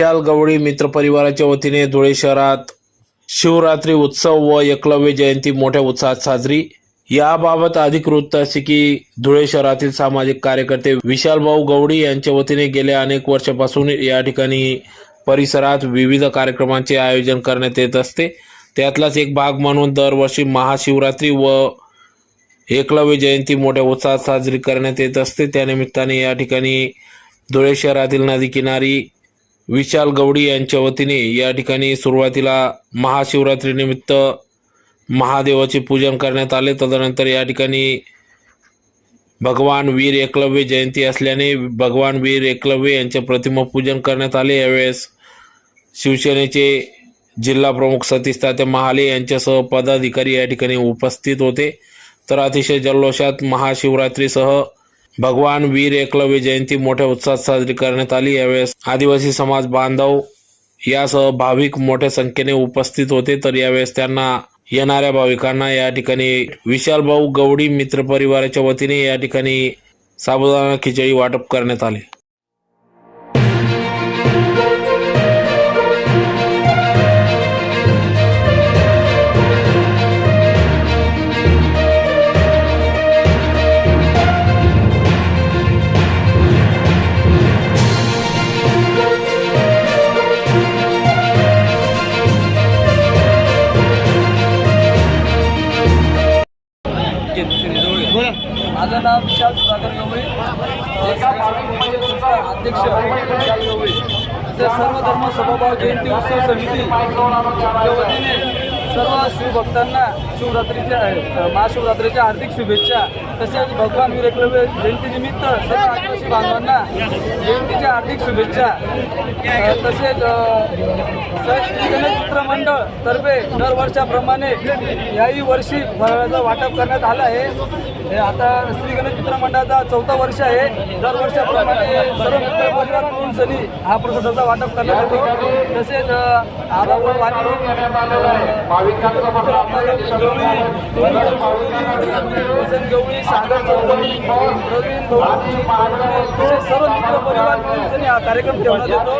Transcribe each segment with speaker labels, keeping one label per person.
Speaker 1: विशाल गवळी मित्रपरिवाराच्या वतीने धुळे शहरात शिवरात्री उत्सव व एकलव्य जयंती मोठ्या उत्साहात साजरी. याबाबत अधिक वृत्त असे की धुळे शहरातील सामाजिक कार्यकर्ते विशालभाऊ गवडी यांच्या वतीने गेल्या अनेक वर्षापासून या ठिकाणी परिसरात विविध कार्यक्रमांचे आयोजन करण्यात येत असते. त्यातलाच एक भाग म्हणून दरवर्षी महाशिवरात्री व एकलव्य जयंती मोठ्या उत्साहात साजरी करण्यात येत असते. त्यानिमित्ताने या ठिकाणी धुळे शहरातील नदीकिनारी विशाल गवडी यांच्या वतीने या ठिकाणी सुरुवातीला महाशिवरात्रीनिमित्त महादेवाचे पूजन करण्यात आले. तदनंतर या ठिकाणी भगवान वीर एकलव्य जयंती असल्याने भगवान वीर एकलव्य यांचे प्रतिमा पूजन करण्यात आले. यावेळेस शिवसेनेचे जिल्हा प्रमुख सतीश तात्या महाले यांच्यासह पदाधिकारी या ठिकाणी उपस्थित होते. तर अतिशय जल्लोषात महाशिवरात्रीसह भगवान वीर एकलव्य जयंती मोठ्या उत्साहात साजरी करण्यात आली. यावेळेस आदिवासी समाज बांधव यासह भाविक मोठ्या संख्येने उपस्थित होते. तर यावेळेस त्यांना येणाऱ्या भाविकांना या ठिकाणी विशालभाऊ गवडी मित्र परिवाराच्या वतीने या ठिकाणी साबुदाणा खिचडी वाटप करण्यात आले.
Speaker 2: माझं नाव विशाल सुधाकर गवळी. अध्यक्ष विशाल गवळी. सर्व धर्म समभाव जयंती उत्सव समिती वतीने सर्व शिवभक्तांना शिवरात्रीच्या महाशिवरात्रीच्या हार्दिक शुभेच्छा. तसेच भगवान विरेकलव्य जयंतीनिमित्त सर्व आदिवासी बांधवांना जयंतीच्या हार्दिक शुभेच्छा. तसेच अ, मंडळ तर्फे दरवर्षाप्रमाणे याही वर्षी फळाचं वाटप करण्यात आलं आहे. हे आता श्री गणेश मित्र मंडळाचा चौथा वर्ष आहे. दरवर्षाप्रमाणे सर्व मित्र मिळून सनी हा प्रसादाचा वाटप करण्यात येतो. तसेच अ, वाणी चौधरी सर्व मित्र परिवार हा कार्यक्रम ठेवण्यात येतो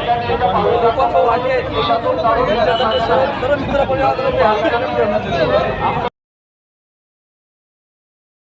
Speaker 2: गोपाळ वाटे सर्व सर्व मित्र परिवार हा कार्यक्रम ठेवण्यात येतो